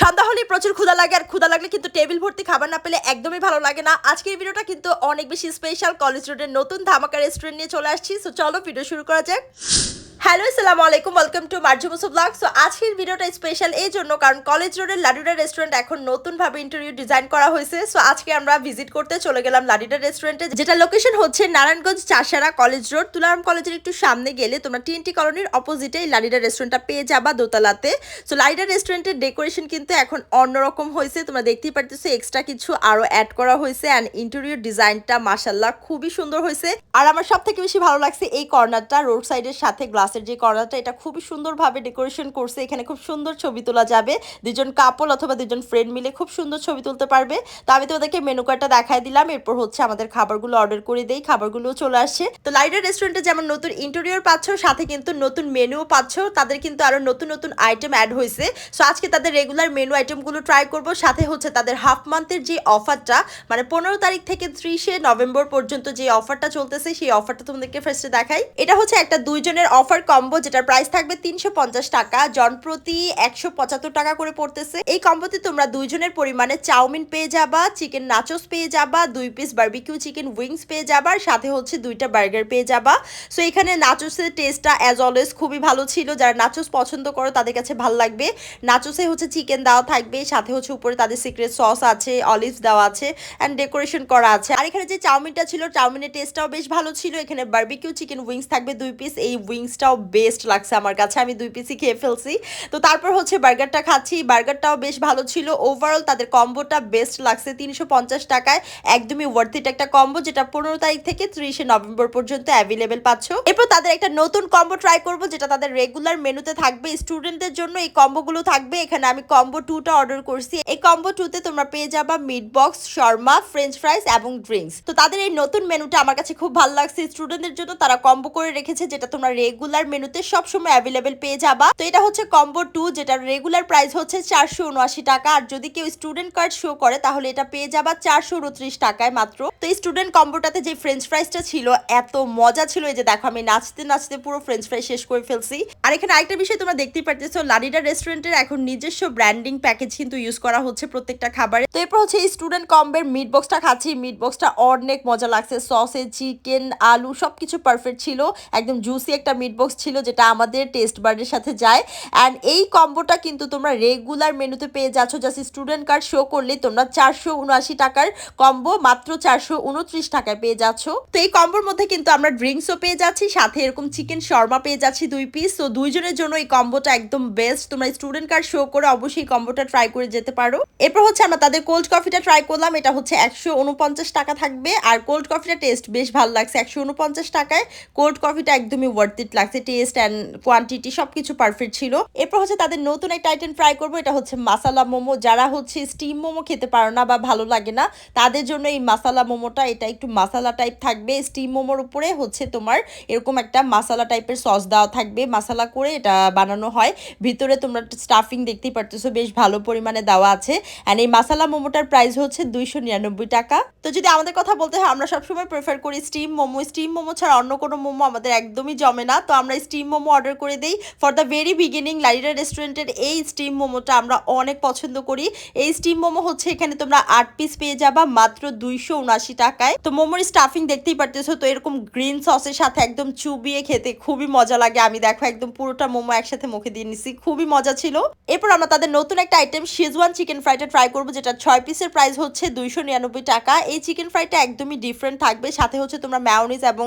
সন্ধ্যা হলে প্রচুর ক্ষুদা লাগে, আর ক্ষুদা লাগলে কিন্তু টেবিল ভর্তি খাবার না পেলে একদমই ভালো লাগে না। আজকের ভিডিওটা কিন্তু অনেক বেশি স্পেশাল কলেজ রোডের নতুন ধামাকা রেস্টুরেন্ট নিয়ে চলে আসছি। সো চলো ভিডিও শুরু করা যাক। হ্যালো সালাম আলাইকুম ওয়েলকাম টু মার্জুমুসু ব্লগ সো আজকের ভিডিওটা স্পেশাল এই জন্য কারণ কলেজ রোডের লাডিডা রেস্টুরেন্ট এখন নতুনভাবে ইন্টারভিউ ডিজাইন করা হয়েছে। সো আজকে আমরা ভিজিট করতে চলে গেলাম লাডিডা রেস্টুরেন্টে যেটা লোকেশন হচ্ছে নারায়ণগঞ্জ চাষারা কলেজ রোড তুলারাম কলেজের একটু সামনে গেলে তোমরা টিএনটি কলোনির অপোজিটে এই লাডিডা রেস্টুরেন্টটা পেয়ে যাবা দোতলাতে। সো লাডিডা রেস্টুরেন্টের ডেকোরেশন কিন্তু এখন অন্যরকম হয়েছে, তোমরা দেখতেই পারতেছো এক্সট্রা কিছু আরও অ্যাড করা হয়েছে অ্যান্ড ইন্টেরিয়র ডিজাইনটা মাসাল্লাহ খুবই সুন্দর হয়েছে। আর আমার সব থেকে বেশি ভালো লাগছে এই কর্নারটা রোড সাইডের সাথে গ্লাসের যে কর্নারটা, এটা খুবই সুন্দরভাবে ডেকোরেশন করছে। এখানে খুব সুন্দর ছবি তোলা যাবে। দুজন কাপল অথবা দুজন ফ্রেন্ড মিলে খুব সুন্দর ছবি তুলতে পারবে। তো আমি তোমাদেরকে মেনু কার্ডটা দেখাই দিলাম। এরপর হচ্ছে আমাদের খাবারগুলো অর্ডার করে দেই। খাবারগুলো চলে আসছে। তো লাইডার রেস্টুরেন্টে যেমন নতুন ইন্টেরিয়র পাচ্ছ, সাথে কিন্তু নতুন মেনুও পাচ্ছ, তাদের কিন্তু আরও নতুন নতুন আইটেম অ্যাড হয়েছে। সো আজকে তাদের রেগুলার মেনু আইটেমগুলো ট্রাই করব। সাথে হচ্ছে তাদের হাফ মান্থের যে অফারটা মানে পনেরো তারিখ থেকে ত্রিশে নভেম্বর পর্যন্ত যে অফারটা চলতেছে, সেই অফারটা তোমাদেরকে ফার্স্টে দেখাই। এটা হচ্ছে একটা দুইজনের অফার কম্বো যেটার প্রাইস থাকবে তিনশো পঞ্চাশ টাকা, জন প্রতি একশো পঁচাত্তর টাকা করে পড়তেছে। এই কম্বোতে তোমরা দুইজনের পরিমাণে চাউমিন পেয়ে যাবা চিকেন নাচোস পেয়ে যাবা, দুই পিস বার্বিকিউ চিকেন উইংস পেয়ে যাবা সাথে হচ্ছে দুইটা বার্গার পেয়ে যাবা। সো এখানে নাচোসের টেস্টটা অ্যাজ অলওয়েজ খুবই ভালো ছিল। যারা নাচোস পছন্দ করো, তাদের কাছে ভালো লাগবে। নাচোসে হচ্ছে চিকেন দেওয়া থাকবে, সাথে হচ্ছে উপরে তাদের সিক্রেট সস আছে অলিভস দেওয়া আছে অ্যান্ড ডেকোরেশন করা আছে। আর এখানে যে চাউমিনটা ছিল, চাউমিনের টেস্টটাও বেশ ভালো ছিল। এখানে বার্বিকিউ চিকেন উইংস থাকবে দুই পিস এই উইংসটাও বেস্ট লাগছে আমার কাছে। আমি দুই পিসই খেয়ে ফেলছি। তো তারপর হচ্ছে বার্গারটা খাচ্ছি। বার্গারটাও বেশ ভালো ছিল। ওভারঅল তাদের কম্বোটা বেস্ট লাগছে। তিনশো পঞ্চাশ টাকায় একদমই ওয়ার্থ ইট একটা কম্বো যেটা পনেরো তারিখ থেকে ত্রিশে নভেম্বর পর্যন্ত অ্যাভেলেবেল পাচ্ছ। এরপর তাদের একটা নতুন কম্বো ট্রাই করব, যেটা তাদের রেগুলার মেনুতে থাকবে। স্টুডেন্টদের জন্য এই কম্বোগুলো থাকবে। এখানে আমি কম্বো টুটা অর্ডার করছি। এই কম্বো টুতে তোমরা পেয়ে যাবা meat box shawarma french fries এবং ড্রিঙ্কস তো তাদের এই নতুন মেনুটা আমার কাছে খুব ভালো লাগছে। স্টুডেন্টদের জন্য তারা কম্বো করে রেখেছে, যেটা তোমরা রেগুলার মেনুতে সবসময় অ্যাভেলেবেল পেয়ে যাবা। তো এটা হচ্ছে কম্বো টু যেটা রেগুলার প্রাইস হচ্ছে চারশো উনআশি টাকা। আর যদি কেউ স্টুডেন্ট কার্ড শো করে, তাহলে এটা পেয়ে যাবা চারশো উনত্রিশ টাকায় মাত্র। তো এই স্টুডেন্ট কম্বোটাতে যে ফ্রেঞ্চ ফ্রাইসটা ছিল, এত মজা ছিল এই যে, দেখো আমি নাচতে নাচতে পুরো ফ্রেঞ্চ ফ্রাই শেষ করে ফেলছি। আর এখানে আরেকটা বিষয় তোমরা দেখতেই পারতেছো লাডিডা রেস্টুরেন্টের এখন নিজস্ব ব্র্যান্ডিং প্যাকেজ কিন্তু ইউজ করা হচ্ছে প্রত্যেকটা খাবারে। তো এরপর হচ্ছে এই স্টুডেন্ট কম্বের মিট বক্সটা খাচ্ছি। মিট বক্সটা অনেক মজা লাগছে। সসে চিকেন আলু, সবকিছু পারফেক্ট ছিল। একদম জুসি একটা মিট বক্স ছিল যেটা আমাদের টেস্ট বার্ডের সাথে যায়। অ্যান্ড এই কম্বোটা কিন্তু তোমরা রেগুলার মেনুতে পেয়ে যাচ্ছ। জাস্ট স্টুডেন্ট কার্ড শো করলে তোমরা চারশো উনআশি টাকার কম্বো মাত্র চারশো উনত্রিশ টাকায় পেয়ে যাচ্ছ। তো এই কম্বোর মধ্যে কিন্তু আমরা ড্রিঙ্কসও পেয়ে যাচ্ছি, সাথে এরকম চিকেন শর্মা পেয়ে যাচ্ছি দুই পিস তো দুইজনের জন্য এই কম্বোটা একদম বেস্ট তোমরা স্টুডেন্ট কার্ড শো করে অবশ্যই কম্বোটা ট্রাই করে যেতে পারো। এরপর হচ্ছে আমরা তাদের কোল্ড কফিটা ট্রাই করলাম। এটা হচ্ছে একশো উনপঞ্চাশ টাকা থাকবে। আর কোল্ড কফিটা টেস্ট বেশ ভালো লাগছে। একশো উনপঞ্চাশ টাকায় কোল্ড কফিটা একদমই ওয়ার্থ ইট লাগছে। টেস্ট অ্যান্ড কোয়ান্টিটি সবকিছু পারফেক্ট ছিল। এরপর হচ্ছে তাদের নতুন একটা আইটেম ট্রাই করব, এটা হচ্ছে মাসালা মোমো। যারা হচ্ছে স্টিম মোমো খেতে পারো না বা ভালো লাগে না, তাদের জন্য এই মাসালা মোমোটা, এটা একটু মাসালা টাইপ থাকবে। স্টিম মোমোর উপরে হচ্ছে তোমার এরকম একটা মাসালা টাইপের সস দেওয়া থাকবে। মাসালা করে এটা বানানো হয়। ভিতরে তোমরা স্টাফিং দেখতেই পারতেছো, বেশ ভালো পরিমাণে দেওয়া আছে। অ্যান্ড এই মাসালা মোমোটার প্রাইস হচ্ছে দুইশো নিরানব্বই টাকা। তো যদি আমাদের কথা বলতে হয়, আমরা সবসময় প্রেফার করি স্টিম মোমো। স্টিম মোমো ছাড়া অন্য কোনো মোমো আমাদের একদমই জমে না। তো আমরা স্টিম মোমো অর্ডার করে দিই। For the very beginning Lyra রেস্টুরেন্টের এই স্টিম মোমোটা আমরা অনেক পছন্দ করি। এই স্টিম মোমো হচ্ছে এখানে তোমরা আট পিস পেয়ে যাবা, মাত্র দুইশো উনআশি টাকায়। তো মোমোর স্টাফিং দেখতেই পারতেছো, তো এরকম গ্রিন সসের সাথে একদম চুবিয়ে খেতে খুবই মজা লাগে। আমি দেখো একদম পুরোটা মোমো একসাথে মুখে দিয়ে নিছি, খুবই মজা ছিল। এরপর আমরা তাদের নতুন একটা আইটেম শেজওয়ান চিকেন ফ্রাইটা ট্রাই করব, যেটা ছয় পিসের প্রাইস হচ্ছে দুইশো নিরানব্বই টাকা। এই চিকেন ফ্রাইটা একদমই ডিফারেন্ট থাকবে। সাথে হচ্ছে তোমরা ম্যাওনিজ এবং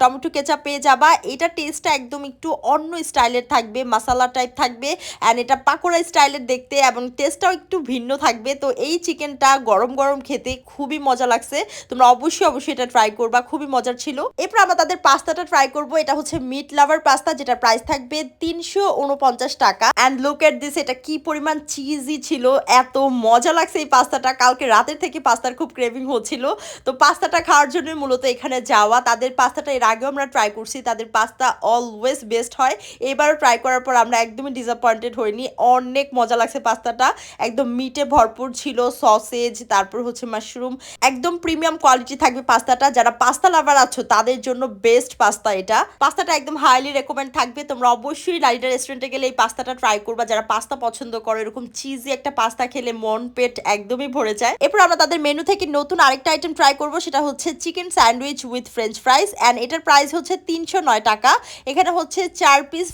টমেটো কেচাপ পেয়ে যাবা। এটা টেস্টটা একদম একটু অন্য স্টাইলের থাকবে মশালা টাইপ থাকবে অ্যান্ড এটা পাকোড়া স্টাইলের দেখতে এবং টেস্টটাও একটু ভিন্ন থাকবে। তো এই চিকেনটা গরম গরম খেতে খুবই মজা লাগছে। তোমরা অবশ্যই অবশ্যই এটা ট্রাই করবা, খুবই মজার ছিল। এরপর আমরা তাদের পাস্তাটা ট্রাই করব। এটা হচ্ছে মিট লাভার পাস্তা যেটা প্রাইস থাকবে তিনশো উনপঞ্চাশ টাকা। অ্যান্ড লুক এট দিস এটা কি পরিমাণ চিজি ছিল, এত মজা লাগছে এই পাস্তাটা। কালকে রাতের থেকে পাস্তার খুব ক্রেভিং হচ্ছিল। তো পাস্তাটা খাওয়ার জন্য মূলত এখানে যাওয়া। তাদের পাস্তাটা এর আগেও আমরা ট্রাই করছি। তাদের পাস্তা অলওয়েজ বেস্ট হয়। এবারও ট্রাই করার পর আমরা একদমই ডিসঅ্যাপয়েন্টেড হইনি। অনেক মজা লাগছে পাস্তাটা। একদম মিটে ভরপুর ছিল সসেজ তারপর হচ্ছে মাশরুম একদম প্রিমিয়াম কোয়ালিটি থাকবে পাস্তাটা। যারা পাস্তা লাভার আছো, তাদের জন্য বেস্ট পাস্তা এটা। পাস্তাটা একদম হাইলি রেকমেন্ড থাকবে। তোমরা অবশ্যই লাইডা রেস্টুরেন্টে গেলে এই পাস্তাটা ট্রাই করবা। যারা পাস্তা পছন্দ করো, এরকম চিজি একটা পাস্তা খেলে মন, পেট একদমই ভরে যায়। এরপর আমরা তাদের মেনু থেকে নতুন আরেকটা আইটেম ট্রাই করব। সেটা হচ্ছে chicken sandwich with french fries and এটার প্রাইস হচ্ছে তিনশো নয় টাকা। এখানে হচ্ছে চার পিস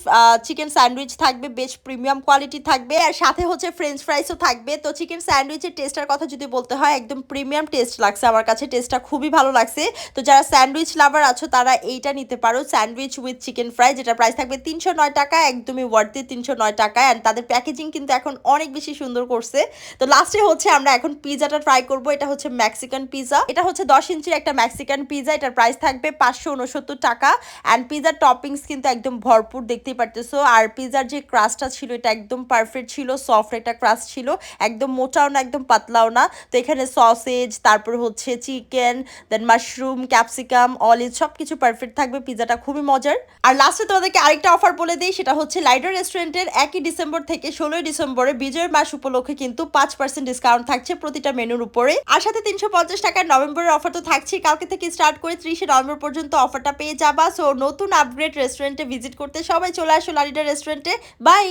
চিকেন স্যান্ডউইচ থাকবে, বেশ প্রিমিয়াম কোয়ালিটি থাকবে, আর সাথে হচ্ছে ফ্রেঞ্চ ফ্রাইসও থাকবে। তো চিকেন স্যান্ডউইচের টেস্টার কথা যদি বলতে হয়, একদম প্রিমিয়াম টেস্ট লাগছে আমার কাছে টেস্টটা খুবই ভালো লাগছে। তো যারা স্যান্ডউইচ লাভার আছো, তারা এইটা নিতে পারো স্যান্ডউইচ উইথ চিকেন ফ্রাই যেটা প্রাইস থাকবে তিনশো নয় টাকা, একদমই ওয়ার্থি তিনশো নয় টাকা অ্যান্ড তাদের প্যাকেজিং কিন্তু এখন অনেক বেশি সুন্দর করছে। তো লাস্টে হচ্ছে আমরা এখন পিজাটা ট্রাই করব, এটা হচ্ছে মেক্সিকান পিজা এটা হচ্ছে দশ ইঞ্চির একটা মেক্সিকান পিজা এটার প্রাইস থাকবে পাঁচশো উনসত্তর টাকা অ্যান্ড পিজার টপিংস কিন্তু একদম ভরপুর দেখতেই পারতেছো। আর পিজার যে ক্রাস্টটা ছিল, এটা একদম পারফেক্ট ছিল সফট একটা ক্রাস্ট ছিল, একদম মোটাও না, একদম পাতলাও না। তো এখানে সসেজ তারপর হচ্ছে chicken then mushroom capsicum olive সব কিছু পারফেক্ট থাকবে পিজাটা খুবই মজার। আর লাস্টে তোমাদেরকে আরেকটা অফার বলে দিই, সেটা হচ্ছে লাইডার রেস্টুরেন্টের একই ডিসেম্বর থেকে ষোলোই ডিসেম্বরে বিজয়ের মাস উপলক্ষে কিন্তু পাঁচ পার্সেন্ট ডিসকাউন্ট থাকছে প্রতিটা মেনুর উপরে। আর সাথে তিনশো পঞ্চাশ টাকার নভেম্বরের অফার তো থাকছে কালকে থেকে স্টার্ট করে ত্রিশে নভেম্বর পর্যন্ত অফারটা পেয়ে যাবা। সো নতুন আপগ্রেড রেস্টুরেন্টে ভিজিট করতে সবাই চলে আসো লালিডা রেস্টুরেন্টে বাই